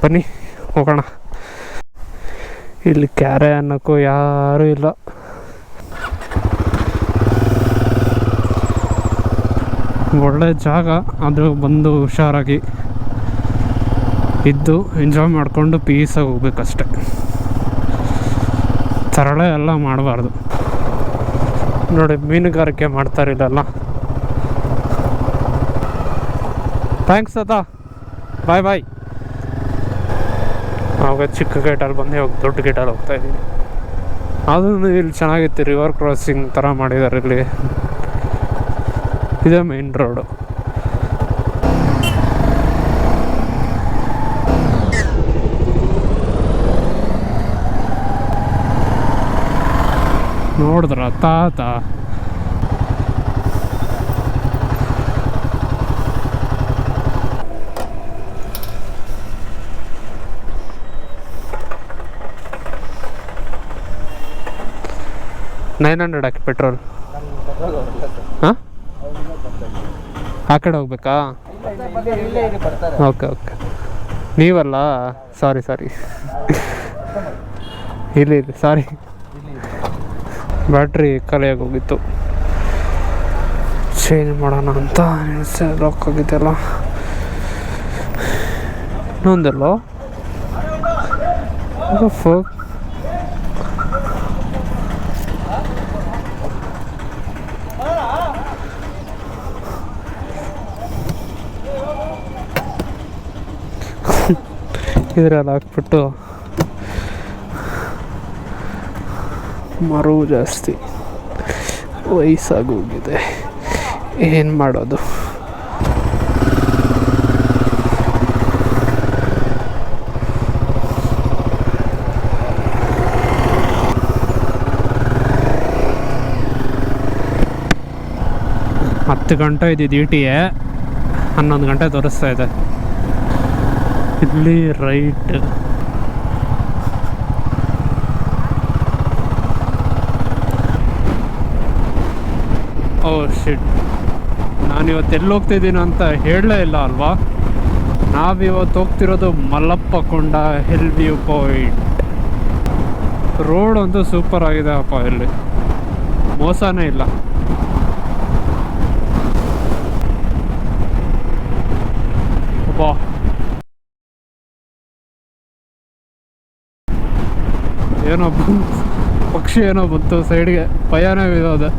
ಬನ್ನಿ, ಹೋಗೋಣ. ಇಲ್ಲಿ ಕ್ಯಾರೆ ಅನ್ನೋಕ್ಕೂ ಯಾರೂ ಇಲ್ಲ. ಒಳ್ಳೆ ಜಾಗ ಅದು ಬಂದು ಹುಷಾರಾಗಿ ಇದ್ದು ಎಂಜಾಯ್ ಮಾಡಿಕೊಂಡು ಪೀಸಾಗಿ ಹೋಗ್ಬೇಕಷ್ಟೆ. ತರಳೆ ಎಲ್ಲ ಮಾಡಬಾರ್ದು. ನೋಡಿ, ಮೀನುಗಾರಿಕೆ ಮಾಡ್ತಾರಿಲ್ಲ ಥ್ಯಾಂಕ್ಸ್ ಅದಾ ಬಾಯ್ ಬಾಯ್ ಆವಾಗ ಚಿಕ್ಕ ಗೇಟಲ್ಲಿ ಬಂದು ಇವಾಗ ದೊಡ್ಡ ಗೇಟಲ್ಲಿ ಹೋಗ್ತಾ ಇದ್ದೀನಿ ಅದನ್ನು ಇಲ್ಲಿ ಚೆನ್ನಾಗಿತ್ತು ರಿವರ್ ಕ್ರಾಸಿಂಗ್ ಥರ ಮಾಡಿದ್ದಾರೆ ಇಲ್ಲಿ. ಇದೇ ಮೇನ್ ರೋಡು ನೋಡಿದ್ರ ತಾತ? ನೈನ್ ಹಂಡ್ರೆಡ್ ಹಾಕಿ ಪೆಟ್ರೋಲ್. ಹಾಂ? ಆ ಕಡೆ ಹೋಗ್ಬೇಕಾ? Okay okay. ನೀವಲ್ಲ? ಸಾರಿ ಸಾರಿ ಇಲ್ಲಿ ಇಲ್ಲಿ ಸಾರಿ ಬ್ಯಾಟ್ರಿ ಖಾಲಿಯಾಗಿ ಹೋಗಿತ್ತು ಚೇಂಜ್ ಮಾಡೋಣ ಅಂತ ಲಾಕ್ ಆಗಿದ್ದೆಲ್ಲ ಇನ್ನೊಂದಲ್ಲೋ? ಫೋಕ್ ಇದ್ರಲ್ಲಿ ಹಾಕ್ಬಿಟ್ಟು ಮರವು ಜಾಸ್ತಿ ವಯಸ್ಸಾಗೋಗಿದೆ. ಏನು ಮಾಡೋದು? ಹತ್ತು ಗಂಟೆ ಇದೆ ಟಿ ಹನ್ನೊಂದು ಗಂಟೆ ತೋರಿಸ್ತಾ ಇದೆ. ಇಲ್ಲಿ ರೈಟ್. ಓ ಶಿಟ್ ನಾನು ಇವತ್ತು ಎಲ್ಲಿ ಹೋಗ್ತಿದ್ದೀನಿ ಅಂತ ಹೇಳಲೇ ಇಲ್ಲ ಅಲ್ವಾ? ನಾವಿವತ್ತು ಹೋಗ್ತಿರೋದು Mallappa Konda hill view point road ಅಂತೂ ಸೂಪರ್ ಆಗಿದೆ ಅಪ್ಪ ಇಲ್ಲಿ. ಮೋಸನೇ ಇಲ್ಲ. ಅಬ್ಬಾ ಏನೋ ಪಕ್ಷಿ ಏನೋ ಬಂತು ಸೈಡ್ಗೆ ಭಯನೇ ಬಿದ್ದೋದೆ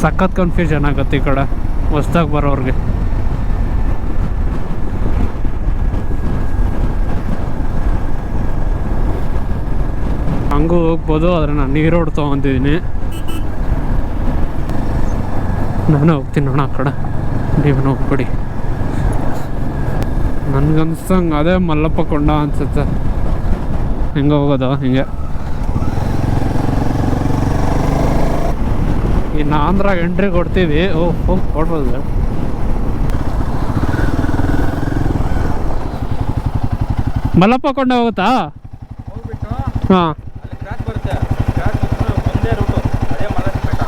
ಸಖತ್ ಕನ್ಫ್ಯೂಷನ್ ಆಗತ್ತೆ ಈ ಕಡೆ. ಹೊಸ್ದಾಗಿ ಬರೋರ್ಗೆ. ಹಂಗೂ ಹೋಗ್ಬೋದು, ಆದರೆ ನಾನು ನೀರೋಡ್ ತೊಗೊಂತಿದ್ದೀನಿ ನಾನು ಹೋಗ್ತೀನಿ ನೋಡೋಣ ಆ ಕಡೆ. ನೀವು ಹೋಗ್ಬಿಡಿ ನನ್ಗನ್ಸಂಗೆ ಅದೇ ಮಲ್ಲಪ್ಪ ಕೊಂಡ ಅನ್ಸುತ್ತೆ. ಹೆಂಗೆ ಹೋಗೋದು ಹಿಂಗೆ. ಇನ್ನು ಆಂಧ್ರ ಎಂಟ್ರಿ ಕೊಡ್ತೀವಿ. ಓ ಹೋಗಿ ಕೊಡ್ಬೋದು. ಮಲ್ಲಪ್ಪ ಕೊಂಡ ಹೋಗುತ್ತಾ? ಹಾಂ. ಅಲ್ಲಿ ಥ್ಯಾಂಕ್ ಬರುತ್ತೆ ಕ್ರಾಸ್ ಬಿಟ್ಟು ಒಂದೇ ರೂಟು ಅದೇ ಮಲಸ್ ಬೆಟ್ಟ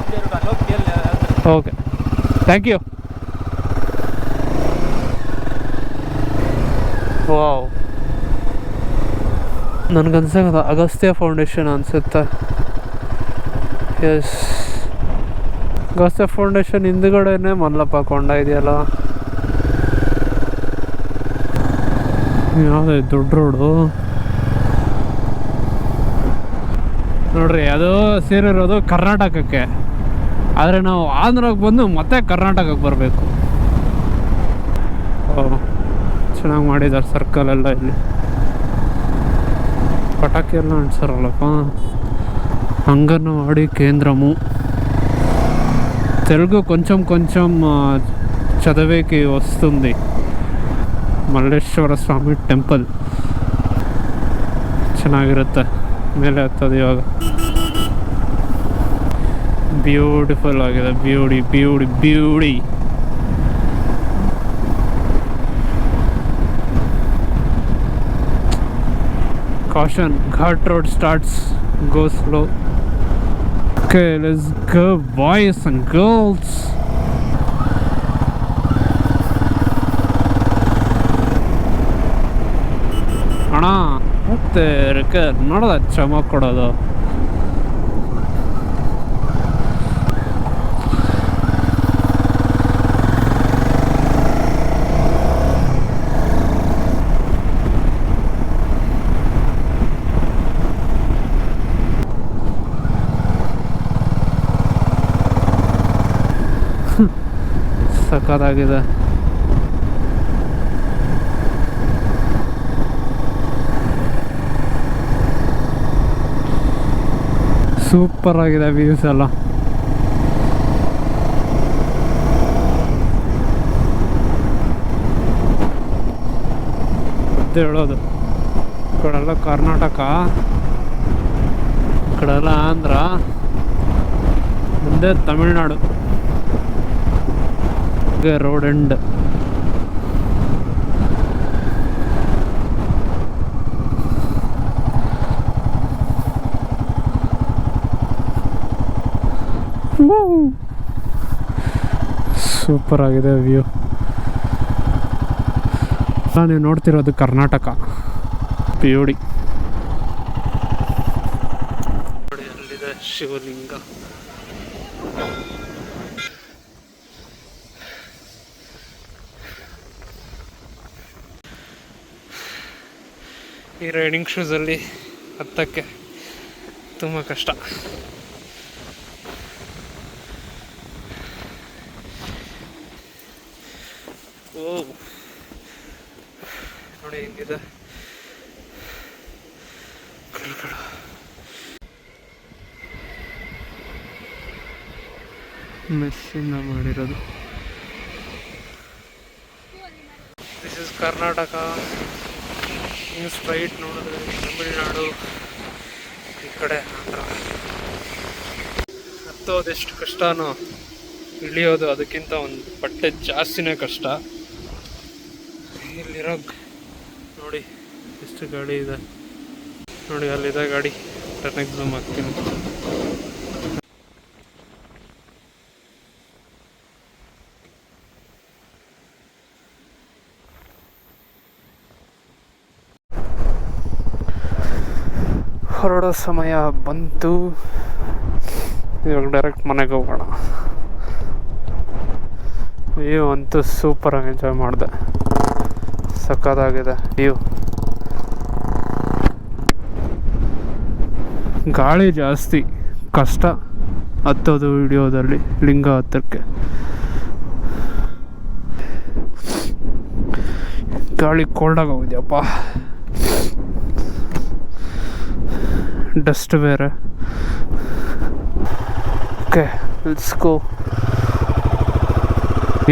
ಒಂದೇ ರೂಟ್ ಅಲ್ಲಿ ಹೋಗಿ ಕೇಳಿ ಓಕೆ ಥ್ಯಾಂಕ್ ಯು ವಾವ್. ನನಗನ್ಸಂಗೆ ಅಗಸ್ತ್ಯ ಫೌಂಡೇಶನ್ ಅನಿಸುತ್ತೆ. ಎಸ್. ಅಗಸ್ತ್ಯ ಫೌಂಡೇಶನ್ ಹಿಂದ್ಗಡೆನೆ ಮಲ್ಲಪ್ಪ ಕೊಂಡ ಇದೆಯಲ್ಲ. ಯಾವುದೇ ದೊಡ್ಡ ರೋಡು? ನೋಡ್ರಿ, ಅದು ಸೇರಿರೋದು ಕರ್ನಾಟಕಕ್ಕೆ. ಆದರೆ ನಾವು ಆಂಧ್ರಕ್ಕೆ ಬಂದು ಮತ್ತೆ ಕರ್ನಾಟಕಕ್ಕೆ ಬರಬೇಕು. ಚೆನ್ನಾಗಿ ಮಾಡಿದ್ದಾರೆ ಸರ್ಕಲ್ ಎಲ್ಲ ಇಲ್ಲಿ ಪಟಾಕಿ ಎಲ್ಲ ಅಂಟಿಸಾರಲ್ಲಪ್ಪ ಅಂಗನವಾಡಿ కేంద్రము తెలుగు కొంచెం కొంచెం ఆ, చదివేకి వస్తుంది ಮಲ್ಲೇಶ್ವರ ಸ್ವಾಮಿ ಟೆಂಪಲ್ ಚೆನ್ನಾಗಿರುತ್ತೆ ಮೇಲೆ ಹತ್ತೋದು ಇವಾಗ ಬ್ಯೂಟಿಫುಲ್ ಆಗಿದೆ beauty beauty beauty caution Ghat road starts go slow okay let's go boys and girls ಅಣ್ಣ ಮತ್ತೆ ರಿಕೇರ್ ನೋಡೋದ ಚಮಕ್ ಕೊಡೋದು ಸಖತ್ತಾಗಿದೆ ಸೂಪರ್ ಆಗಿದೆ ವ್ಯೂಸ್ ಎಲ್ಲ. ಅಂತ ಹೇಳೋದು. ಈ ಕಡೆಲ್ಲ ಕರ್ನಾಟಕ, ಈ ಕಡೆಲ್ಲ ಆಂಧ್ರ, ಮುಂದೆ ತಮಿಳ್ನಾಡು. ರೋಡ್ ಎಂಡ್ ಸೂಪರ್ ಆಗಿದೆ ವ್ಯೂ ನೀವು ನೋಡ್ತಿರೋದು ಕರ್ನಾಟಕ. ಪಿಯೋಡಿ ಅಲ್ಲಿದೆ ಶಿವಲಿಂಗ. ಈ ರೈಡಿಂಗ್ ಶೂಸಲ್ಲಿ ಹತ್ತಕ್ಕೆ ತುಂಬ ಕಷ್ಟ. ಓ. ನೋಡಿ ಮೆಸ್ಸಿಂದ ಮಾಡಿರೋದು. ದಿಸ್ ಇಸ್ ಕರ್ನಾಟಕ ನೀವು ಸ್ಟ್ರೈಟ್ ನೋಡಿದ್ರೆ ತಮಿಳ್ನಾಡು ಈ ಕಡೆ ಆಂಧ್ರ ಹತ್ತೋದೆಷ್ಟು ಕಷ್ಟನೋ ಇಳಿಯೋದು ಅದಕ್ಕಿಂತ ಒಂದು ಬಟ್ಟೆ ಜಾಸ್ತಿನೇ ಕಷ್ಟ. ಇಲ್ಲಿರೋ ನೋಡಿ, ಎಷ್ಟು ಗಾಡಿ ಇದೆ. ನೋಡಿ, ಅಲ್ಲಿದೆ ಗಾಡಿ. ಟನ್ ಎಕ್ಸಾಮ್ ಹಾಕ್ತೀನಿ ಹೊರಡೋ ಸಮಯ ಬಂತು. ಇವಾಗ ಡೈರೆಕ್ಟ್ ಮನೆಗೆ ಹೋಗೋಣ. ವ್ಯೂ ಅಂತೂ ಸೂಪರಾಗಿ ಎಂಜಾಯ್ ಮಾಡಿದೆ. ಸಕ್ಕತ್ತಾಗಿದೆ ವ್ಯೂ ಗಾಳಿ ಜಾಸ್ತಿ, ಕಷ್ಟ ಹತ್ತೋದು ಹಿಡಿಯೋದರಲ್ಲಿ ಲಿಂಗ ಹತ್ತಕ್ಕೆ. ಗಾಳಿ ಕೋಲ್ಡಾಗಿ ಹೋಗಿದೆಯಪ್ಪ. ಡಸ್ಟ್ ಬೇರೆ ಓಕೆ ಗೋ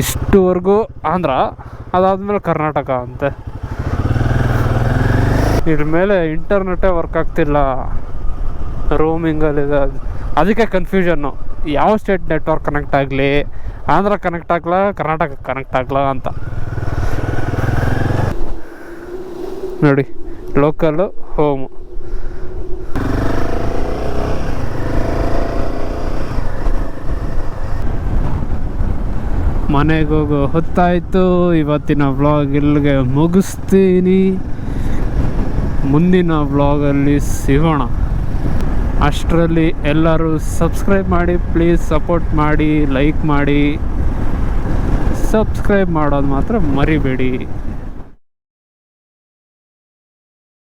ಇಷ್ಟುವರೆಗೂ ಆಂಧ್ರ, ಅದಾದ್ಮೇಲೆ ಕರ್ನಾಟಕ ಅಂತೆ. ಇದ್ರ ಮೇಲೆ ಇಂಟರ್ನೆಟ್ಟೇ ವರ್ಕ್ ಆಗ್ತಿಲ್ಲ. ರೋಮಿಂಗಲ್ಲಿದೆ ಅದಕ್ಕೆ ಕನ್ಫ್ಯೂಷನ್ನು ಯಾವ ಸ್ಟೇಟ್ ನೆಟ್ವರ್ಕ್ ಕನೆಕ್ಟ್ ಆಗಲಿ? ಆಂಧ್ರ ಕನೆಕ್ಟ್ ಆಗಲ್ಲ ಕರ್ನಾಟಕ ಕನೆಕ್ಟ್ ಆಗಲ್ಲ ಅಂತ. ನೋಡಿ ಲೋಕಲ್ಲು ಹೋಮು ಮನೆಗೆ ಹೋಗೋ, ಹೊತ್ತಾಯಿತು. ಇವತ್ತಿನ ವ್ಲಾಗ್ ಇಲ್ಲಿಗೆ ಮುಗಿಸ್ತೀನಿ. ಮುಂದಿನ ವ್ಲಾಗಲ್ಲಿ ಸಿಗೋಣ. ಅಷ್ಟರಲ್ಲಿ ಎಲ್ಲರೂ ಸಬ್ಸ್ಕ್ರೈಬ್ ಮಾಡಿ ಪ್ಲೀಸ್ ಸಪೋರ್ಟ್ ಮಾಡಿ ಲೈಕ್ ಮಾಡಿ. ಸಬ್ಸ್ಕ್ರೈಬ್ ಮಾಡೋದು ಮಾತ್ರ ಮರಿಬೇಡಿ.